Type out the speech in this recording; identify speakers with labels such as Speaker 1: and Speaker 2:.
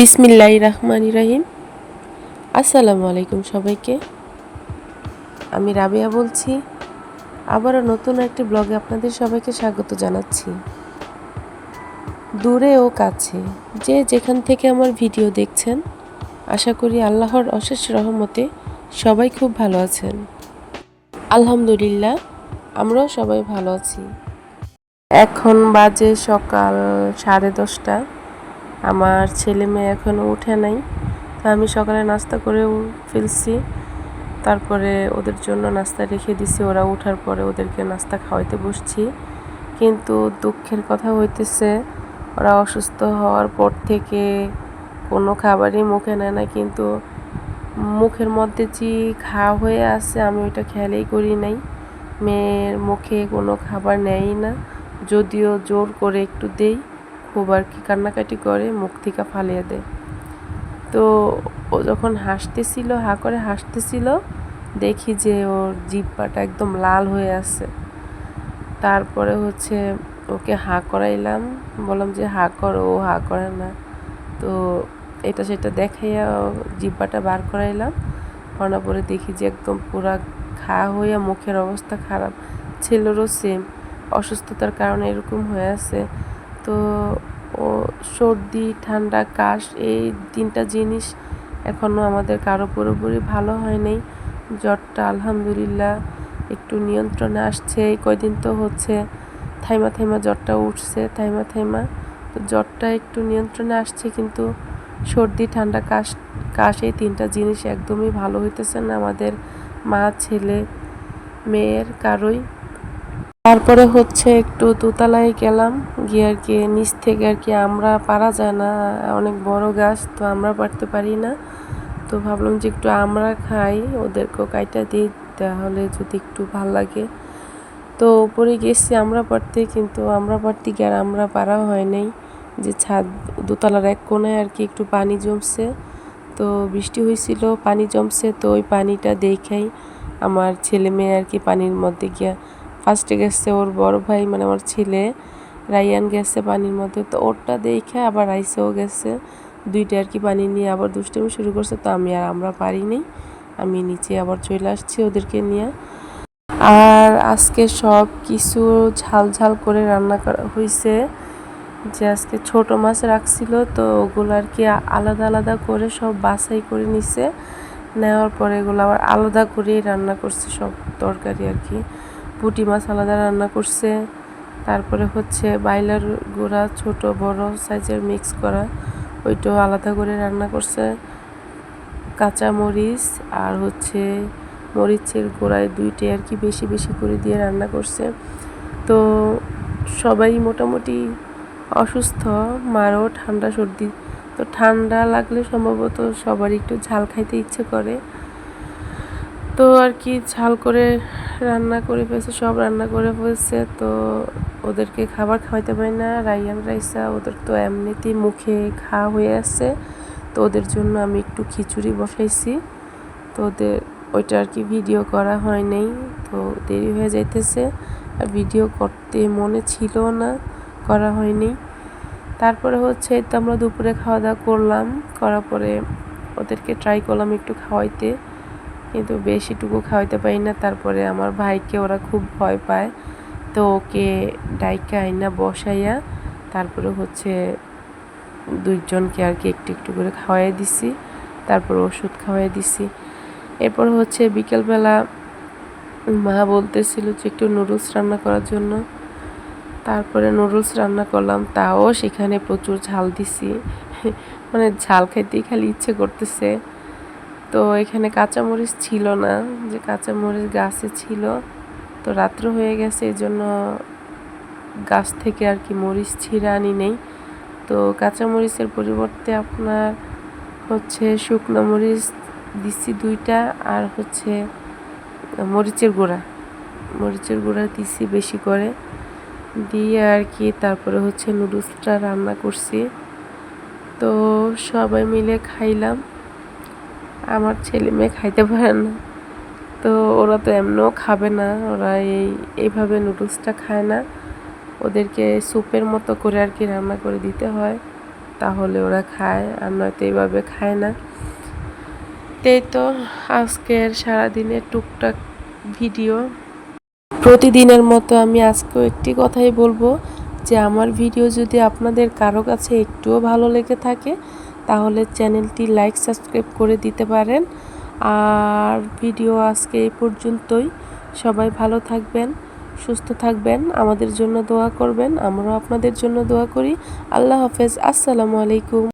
Speaker 1: বিসমিল্লাহ রহমান রাহিম। আসসালামু আলাইকুম সবাইকে। আমি রাবিয়া বলছি, আবারও নতুন একটি ব্লগে আপনাদের সবাইকে স্বাগত জানাচ্ছি। দূরে ও কাছে যে যেখান থেকে আমার ভিডিও দেখছেন, আশা করি আল্লাহর অশেষ রহমতে সবাই খুব ভালো আছেন। আলহামদুলিল্লাহ, আমরাও সবাই ভালো আছি। এখন বাজে সকাল সাড়ে দশটা। আমার ছেলে মেয়ে এখনও উঠে নাই। তো আমি সকালে নাস্তা করে ফেলছি। তারপরে ওদের জন্য নাস্তা রেখে দিছি। ওরা ওঠার পরে ওদেরকে নাস্তা খাওয়াইতে বসছি। কিন্তু দুঃখের কথা হইতেছে, ওরা অসুস্থ হওয়ার পর থেকে কোনো খাবারই মুখে নেয় না। কিন্তু মুখের মধ্যে যে খাওয়া হয়ে আছে, আমি ওইটা খেয়ালই করি নাই। মেয়ের মুখে কোনো খাবার নেয়ই না। যদিও জোর করে একটু দেই। খুব আর কি কান্নাকাটি করে, মুখ থেকে ফালিয়ে দেয়। তো ও যখন হাসতেছিল, হা করে হাসতেছিল, দেখি যে ওর জিব্বাটা একদম লাল হয়ে আছে। তারপরে হচ্ছে ওকে হা করাইলাম, বললাম যে হা করো, ও হা করে না। তো এটা সেটা দেখাইয়া জিব্বাটা বার করাইলাম। করানোর পরে দেখি যে একদম পুরা ঘা হইয়া মুখের অবস্থা খারাপ। ছেলেরও সেম অসুস্থতার কারণে এরকম হয়ে আছে। তো ও, সর্দি, ঠান্ডা, কাশ, এই তিনটা জিনিস এখনও আমাদের কারও পুরোপুরি ভালো হয় নাই। জ্বরটা আলহামদুলিল্লাহ একটু নিয়ন্ত্রণে আসছে, এই কয়দিন তো হচ্ছে থাইমা থাইমা জ্বরটা উঠছে, থাইমা থাইমা। তো জ্বরটা একটু নিয়ন্ত্রণে আসছে কিন্তু সর্দি, ঠান্ডা, কাশ কাশ এই তিনটা জিনিস একদমই ভালো হইতেছে না আমাদের মা, ছেলে, মেয়ের কারোই। তারপরে হচ্ছে একটু দোতলায় গেলাম। গিয়ে আর কি নিচ থেকে আর কি আমরা পারা যায় না, অনেক বড় গাছ, তো আমরা পারতে পারি না। তো ভাবলাম যে একটু আমরা খাই, ওদেরকেও কাইটা দিই, তাহলে যদি একটু ভালো লাগে। তো উপরে গেছি আমরা পারতে, কিন্তু আমরা পারতে গিয়ে আর আমরা পারা হয় নাই। যে ছাদ, দোতলার এক কোনায় আর কি একটু পানি জমছে। তো বৃষ্টি হয়েছিল, পানি জমছে, তো ওই পানিটা দেখাই। আমার ছেলে মেয়ে আর কি পানির মধ্যে গিয়া ফার্স্টে গেছে ওর বড় ভাই মানে আমার ছেলে রাইয়ান গেছে পানির মধ্যে। তো ওরটা দেখে আবার রাইসেও গেছে। দুইটা আর কি পানি নিয়ে আবার দুষ্টামি শুরু করছে। তো আমি আর আমরা পারিনি আমি নিচে আবার চলে আসছি ওদেরকে নিয়ে। আর আজকে সব কিছু ঝাল ঝাল করে রান্না করা হয়েছে যে আজকে ছোট মাছ রাখছিল, তো ওগুলো আর কি আলাদা আলাদা করে সব বাছাই করে নিছে। নেওয়ার পরে এগুলো আবার আলাদা করেই রান্না করছে সব তরকারি আর কি। পুঁটি মাছ আলাদা রান্না করছে। তারপরে হচ্ছে বাইলার গুঁড়া ছোট, বড় সাইজের মিক্স করা, ওইটাও আলাদা করে রান্না করছে। কাঁচা মরিচ আর হচ্ছে মরিচের গোড়ায় দুইটাই আর কি বেশি বেশি করে দিয়ে রান্না করছে। তো সবাই মোটামুটি অসুস্থ, মারও ঠান্ডা, সর্দি। তো ঠান্ডা লাগলে সম্ভবত সবারই একটু ঝাল খাইতে ইচ্ছে করে। তো আর কি ঝাল করে রান্না করে ফেলছে, সব রান্না করে ফেলছে। তো ওদেরকে খাবার খাওয়াইতে পারি না। রাইয়ান রাইসা, ওদের তো এমনিতেই মুখে খাওয়া হয়ে আছে। তো ওদের জন্য আমি একটু খিচুড়ি বসাইছি। তো ওদের, ওইটা আর কি ভিডিও করা হয় নাই। তো দেরি হয়ে যাইতেছে। আর ভিডিও করতে মনে ছিল না, করা হয়নি তারপরে হচ্ছে তো আমরা দুপুরে খাওয়া দাওয়া করলাম। করার পরে ওদেরকে ট্রাই করলাম একটু খাওয়াইতে। কিন্তু বেশিটুকু খাওয়াইতে পারি না। তারপরে আমার ভাইকে ওরা খুব ভয় পায়। তো ওকে ডাইকা আইনা বসাইয়া তারপরে হচ্ছে দুইজনকে আর কি একটু একটু করে খাওয়াই দিছি। তারপর ওষুধ খাওয়াই দিছি। এরপর হচ্ছে বিকেলবেলা মা বলতেছিল যে একটু নুডলস রান্না করার জন্য। তারপরে নুডলস রান্না করলাম, তাও সেখানে প্রচুর ঝাল দিছি। মানে ঝাল খাইতেই খালি ইচ্ছে করতেছে। তো এখানে কাঁচামরিচ ছিল না, যে কাঁচামরিচ গাছে ছিল। তো রাত্র হয়ে গেছে এই জন্য গাছ থেকে আর কি মরিচ ছিঁড়ে আনি নেই। তো কাঁচামরিচের পরিবর্তে আপনার হচ্ছে শুকনো মরিচ দিচ্ছি দুইটা, আর হচ্ছে মরিচের গুঁড়া। মরিচের গুঁড়া দিচ্ছি বেশি করে। দিয়ে আর কি তারপরে হচ্ছে নুডলসটা রান্না করছি। তো সবাই মিলে খাইলাম। আমার ছেলে মেয়ে খাইতে পারে না। তো ওরা তো এমনও খাবে না। ওরা এই, এইভাবে নুডলসটা খায় না। ওদেরকে স্যুপের মতো করে আর কি রান্না করে দিতে হয়। তাহলে ওরা খায়, আর নয়তো এইভাবে খায় না। তাই তো আজকের সারাদিনের টুকটাক ভিডিও। প্রতিদিনের মতো আমি আজকেও একটি কথাই বলব যে, আমার ভিডিও যদি আপনাদের কারও কাছে একটুও ভালো লেগে থাকে তাহলে চ্যানেলটি লাইক, সাবস্ক্রাইব করে দিতে পারেন। আর ভিডিও আজকে এই পর্যন্তই। সবাই ভালো থাকবেন, সুস্থ থাকবেন, আমাদের জন্য দোয়া করবেন, আমরাও আপনাদের জন্য দোয়া করি। আল্লাহ হাফেজ, আসসালামু আলাইকুম।